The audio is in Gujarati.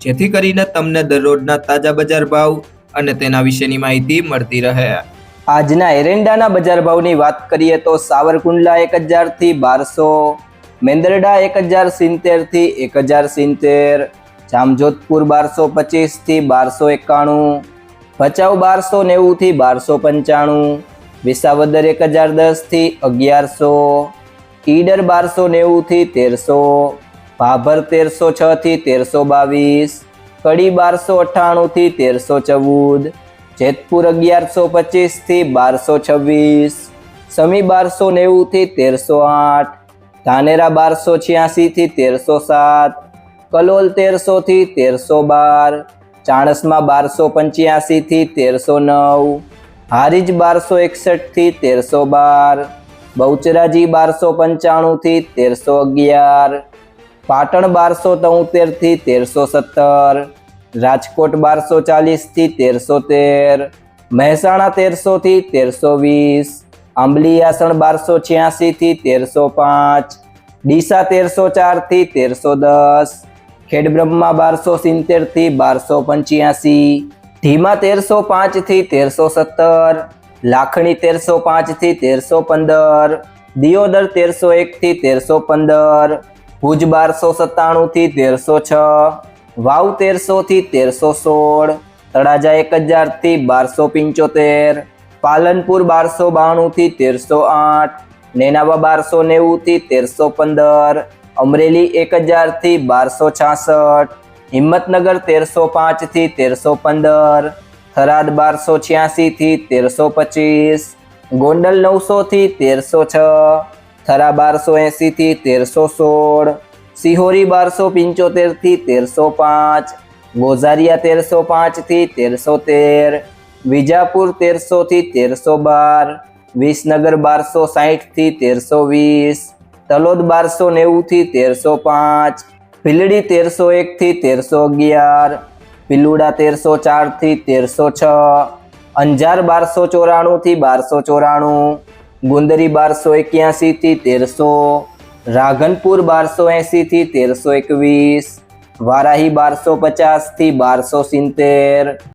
જેથી કરીને તમને દરરોજના તાજા બજાર ભાવ અને તેના વિશેની માહિતી મળતી રહે. આજના એરંડાના બજાર ભાવની વાત કરીએ તો સાવરકુંડલા એક હજારથી બારસો, મેંદરડા એક હજાર સિત્તેરથી એક હજાર સિત્તેર, જામજોધપુર બારસો પચીસથી બારસો એકાણું, ભચાઉ બારસો નેવુંથી બારસો પંચાણું, વિસાવદર એક હજાર દસથી અગિયારસો, ઈડર બારસો નેવુંથી તેરસો ભાભર તેરસો છથી તેરસો બાવીસ, કડી બારસો અઠ્ઠાણુંથી તેરસો ચૌદ, જેતપુર અગિયારસો પચીસથી બારસો છવ્વીસ, સમી બારસો નેવુંથી તેરસો આઠ, ધાનેરા બારસો છ્યાસીથી તેરસો સાત, કલોલ તેરસોથી તેરસો બાર, ચાણસમાં બારસો પંચ્યાસીથી તેરસો નવ, હારીજ બારસો એકસઠથી તેરસો બાર, બહુચરાજી બારસો પંચાણુંથી તેરસો અગિયાર પાટણ બારસો તોતેરથી તેરસો સત્તર. રાજકોટ બારસો ચાલીસથી તેરસો તેર. મહેસાણા તેરસોથી તેરસો વીસ. આંબલીયાસણ બારસો છ્યાસીથી તેરસો પાંચ. ડીસા તેરસો ચારથી તેરસો દસ. ખેડબ્રહ્મા બારસો સિત્તેરથી બારસો પંચ્યાસી. ધીમા તેરસો પાંચથી તેરસો સત્તર. લાખણી તેરસો પાંચથી તેરસો પંદર. દિયોદર તેરસો એકથી તેરસો પંદર. ભુજ બારસો સત્તાણુંથી તેરસો છ, વાવ તેરસોથી તેરસો સોળ, તળાજા એક હજારથી બારસો પંચોતેર, પાલનપુર બારસો બાણુંથી તેરસો આઠ, નેનાવા બારસો નેવુંથી તેરસો પંદર, અમરેલી એક હજારથી બારસો છાસઠ, હિંમતનગર તેરસો પાંચથી તેરસો પંદર, થરાદ બારસો છ્યાસીથી તેરસો પચીસ, ગોંડલ નવસોથી તેરસો છ થરા બારસો એંસીથી તેરસો સોળ, સિહોરી બારસો પંચોતેરથી તેરસો પાંચ, ગોઝારિયા તેરસો પાંચથી તેરસો તેર, વિજાપુર તેરસોથી તેરસો બાર, વિસનગર બારસો સાહીઠથી તેરસો વીસ, તલોદ બારસો નેવુંથી તેરસો પાંચ, ભીલડી તેરસો એકથી તેરસો અગિયાર, પિલુડા તેરસો ચારથી તેરસો છ, અંજાર બારસો ચોરાણુંથી બારસો ચોરાણું ગુંદરી બારસો એક્યાસીથી તેરસો રાઘનપુર બારસો એંસીથી તેરસો એકવીસ વારાહી બારસો પચાસથી બારસો સિત્તેર.